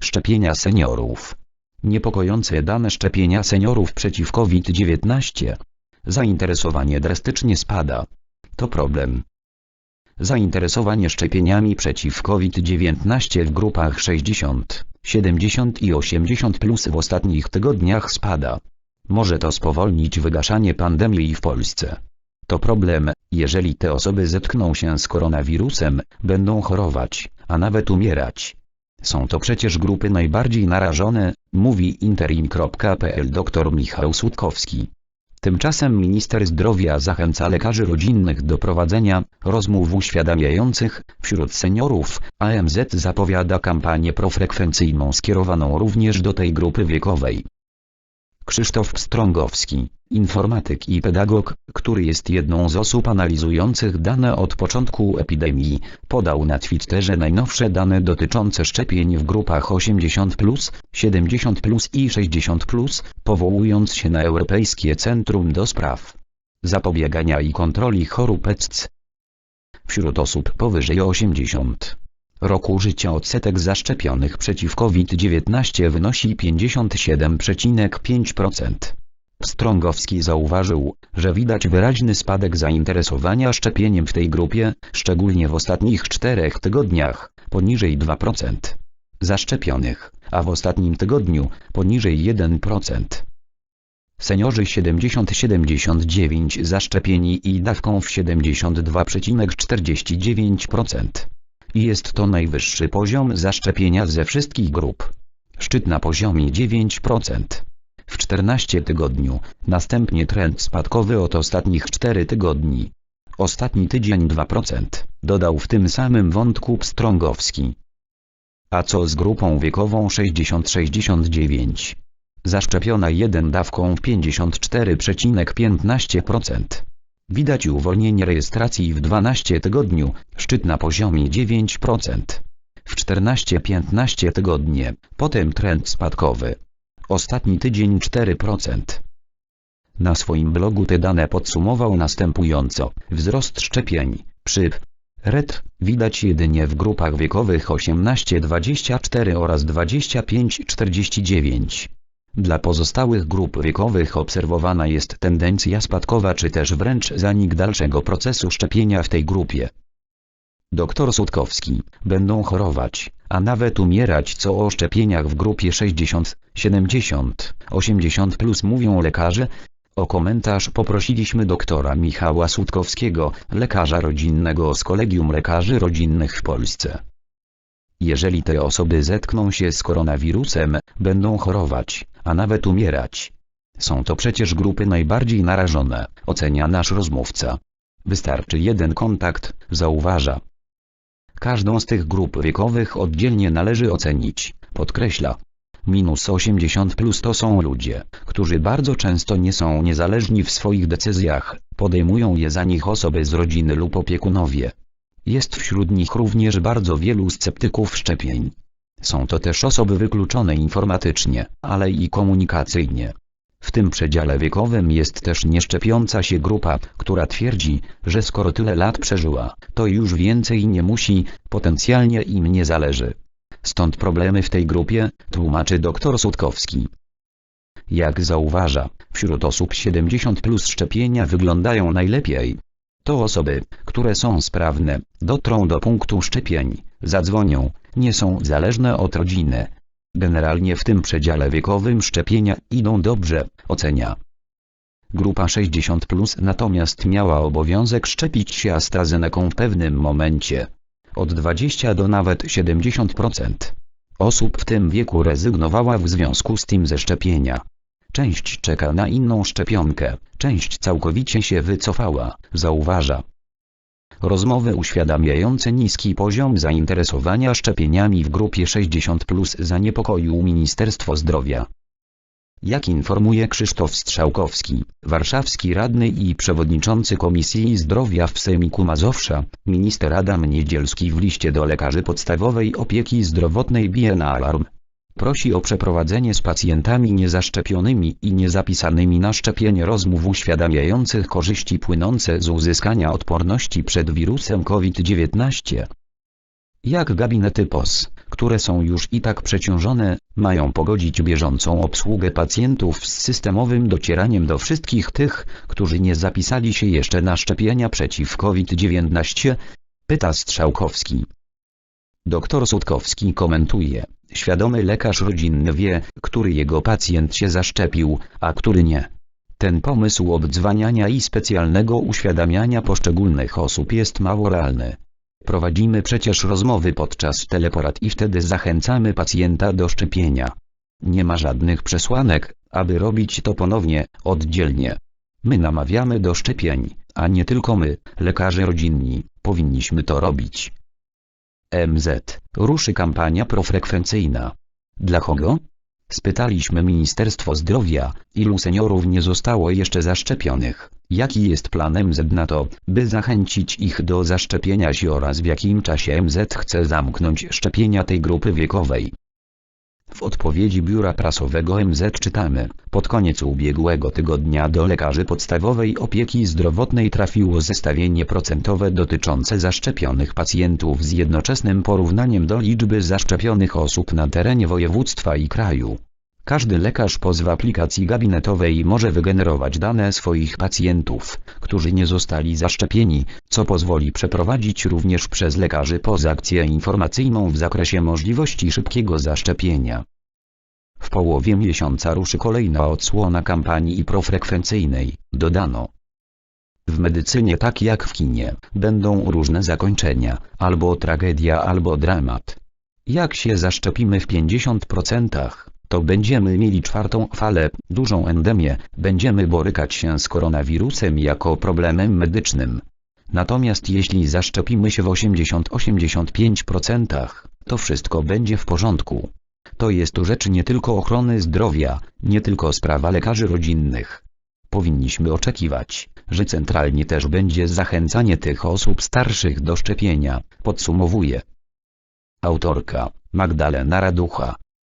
Szczepienia seniorów. Niepokojące dane szczepienia seniorów przeciw COVID-19. Zainteresowanie drastycznie spada. To problem. Zainteresowanie szczepieniami przeciw COVID-19 w grupach 60, 70 i 80 plus w ostatnich tygodniach spada. Może to spowolnić wygaszanie pandemii w Polsce. To problem, jeżeli te osoby zetkną się z koronawirusem, będą chorować, a nawet umierać. Są to przecież grupy najbardziej narażone, mówi interim.pl dr Michał Sutkowski. Tymczasem minister zdrowia zachęca lekarzy rodzinnych do prowadzenia rozmów uświadamiających wśród seniorów, a MZ zapowiada kampanię profrekwencyjną skierowaną również do tej grupy wiekowej. Krzysztof Strągowski, informatyk i pedagog, który jest jedną z osób analizujących dane od początku epidemii, podał na Twitterze najnowsze dane dotyczące szczepień w grupach 80+, 70+, i 60+, powołując się na Europejskie Centrum do Spraw Zapobiegania i Kontroli Chorób ECC. Wśród osób powyżej 80 roku życia odsetek zaszczepionych przeciw COVID-19 wynosi 57,5%. Strągowski zauważył, że widać wyraźny spadek zainteresowania szczepieniem w tej grupie, szczególnie w ostatnich czterech tygodniach, poniżej 2% zaszczepionych, a w ostatnim tygodniu poniżej 1%. Seniorzy 70-79 zaszczepieni i dawką w 72,49%. I jest to najwyższy poziom zaszczepienia ze wszystkich grup. Szczyt na poziomie 9% w 14 tygodniu, następnie trend spadkowy od ostatnich 4 tygodni. Ostatni tydzień 2%, dodał w tym samym wątku Pstrągowski. A co z grupą wiekową 60-69? Zaszczepiona jeden dawką w 54,15%. Widać uwolnienie rejestracji w 12 tygodniu, szczyt na poziomie 9%. W 14-15 tygodnie, potem trend spadkowy. Ostatni tydzień 4%. Na swoim blogu te dane podsumował następująco. Wzrost szczepień, przyp, ret, widać jedynie w grupach wiekowych 18-24 oraz 25-49. Dla pozostałych grup wiekowych obserwowana jest tendencja spadkowa czy też wręcz zanik dalszego procesu szczepienia w tej grupie. Doktor Sutkowski, będą chorować, a nawet umierać co o szczepieniach w grupie 60, 70, 80 plus mówią lekarze. O komentarz poprosiliśmy doktora Michała Sutkowskiego, lekarza rodzinnego z Kolegium Lekarzy Rodzinnych w Polsce. Jeżeli te osoby zetkną się z koronawirusem, będą chorować, a nawet umierać. Są to przecież grupy najbardziej narażone, ocenia nasz rozmówca. Wystarczy jeden kontakt, zauważa. Każdą z tych grup wiekowych oddzielnie należy ocenić, podkreśla. Minus 80 plus to są ludzie, którzy bardzo często nie są niezależni w swoich decyzjach, podejmują je za nich osoby z rodziny lub opiekunowie. Jest wśród nich również bardzo wielu sceptyków szczepień. Są to też osoby wykluczone informatycznie, ale i komunikacyjnie. W tym przedziale wiekowym jest też nieszczepiąca się grupa, która twierdzi, że skoro tyle lat przeżyła, to już więcej nie musi, potencjalnie im nie zależy. Stąd problemy w tej grupie, tłumaczy dr Sutkowski. Jak zauważa, wśród osób 70 plus szczepienia wyglądają najlepiej. To osoby, które są sprawne, dotrą do punktu szczepień, zadzwonią, nie są zależne od rodziny. Generalnie w tym przedziale wiekowym szczepienia idą dobrze, ocenia. Grupa 60 plus natomiast miała obowiązek szczepić się AstraZeneką w pewnym momencie. Od 20 do nawet 70% osób w tym wieku rezygnowała w związku z tym ze szczepienia. Część czeka na inną szczepionkę, część całkowicie się wycofała, zauważa. Rozmowy uświadamiające niski poziom zainteresowania szczepieniami w grupie 60 plus zaniepokoił Ministerstwo Zdrowia. Jak informuje Krzysztof Strzałkowski, warszawski radny i przewodniczący Komisji Zdrowia w Sejmiku Mazowsza, minister Adam Niedzielski w liście do lekarzy podstawowej opieki zdrowotnej bije na alarm. Prosi o przeprowadzenie z pacjentami niezaszczepionymi i niezapisanymi na szczepienie rozmów uświadamiających korzyści płynące z uzyskania odporności przed wirusem COVID-19. Jak gabinety POS, które są już i tak przeciążone, mają pogodzić bieżącą obsługę pacjentów z systemowym docieraniem do wszystkich tych, którzy nie zapisali się jeszcze na szczepienia przeciw COVID-19? Pyta Strzałkowski. Doktor Sutkowski komentuje, świadomy lekarz rodzinny wie, który jego pacjent się zaszczepił, a który nie. Ten pomysł obdzwaniania i specjalnego uświadamiania poszczególnych osób jest mało realny. Prowadzimy przecież rozmowy podczas teleporad i wtedy zachęcamy pacjenta do szczepienia. Nie ma żadnych przesłanek, aby robić to ponownie, oddzielnie. My namawiamy do szczepień, a nie tylko my, lekarze rodzinni, powinniśmy to robić. MZ, ruszy kampania profrekwencyjna. Dla kogo? Spytaliśmy Ministerstwo Zdrowia, ilu seniorów nie zostało jeszcze zaszczepionych, jaki jest plan MZ na to, by zachęcić ich do zaszczepienia się oraz w jakim czasie MZ chce zamknąć szczepienia tej grupy wiekowej. W odpowiedzi biura prasowego MZ czytamy, pod koniec ubiegłego tygodnia do lekarzy podstawowej opieki zdrowotnej trafiło zestawienie procentowe dotyczące zaszczepionych pacjentów z jednoczesnym porównaniem do liczby zaszczepionych osób na terenie województwa i kraju. Każdy lekarz pozw aplikacji gabinetowej może wygenerować dane swoich pacjentów, którzy nie zostali zaszczepieni, co pozwoli przeprowadzić również przez lekarzy pozakcję informacyjną w zakresie możliwości szybkiego zaszczepienia. W połowie miesiąca ruszy kolejna odsłona kampanii profrekwencyjnej, dodano. W medycynie tak jak w kinie, będą różne zakończenia, albo tragedia albo dramat. Jak się zaszczepimy w 50%, to będziemy mieli czwartą falę, dużą endemię, będziemy borykać się z koronawirusem jako problemem medycznym. Natomiast jeśli zaszczepimy się w 80-85%, to wszystko będzie w porządku. To jest rzecz nie tylko ochrony zdrowia, nie tylko sprawa lekarzy rodzinnych. Powinniśmy oczekiwać, że centralnie też będzie zachęcanie tych osób starszych do szczepienia, podsumowuje. Autorka Magdalena Raducha